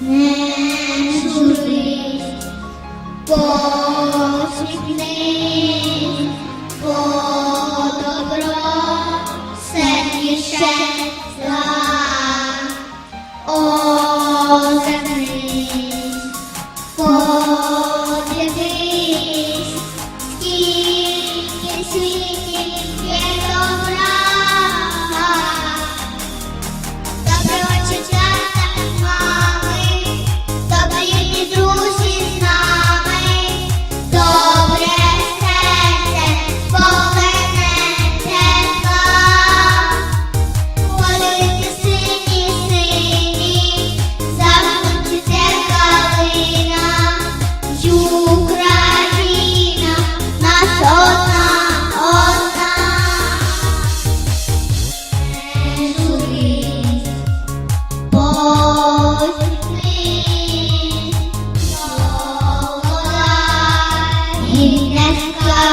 не журись, посміхнись, бо добро сердніше зла, озирнись, подивись, скільки світів є добре.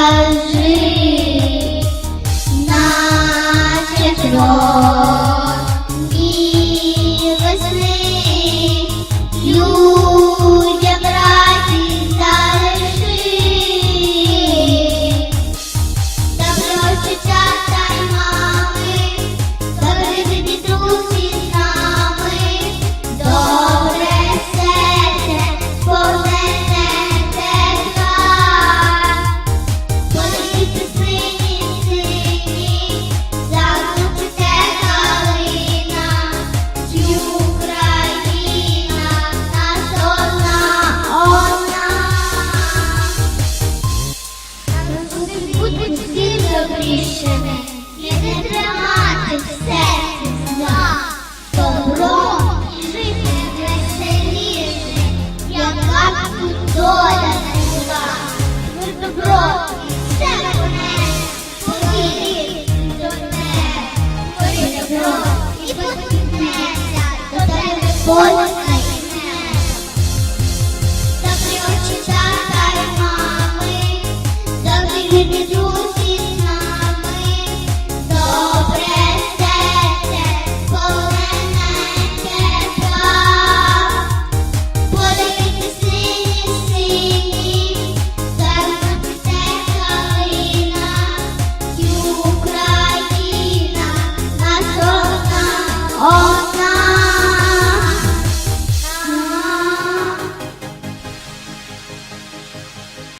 Hoje Doutora, eu.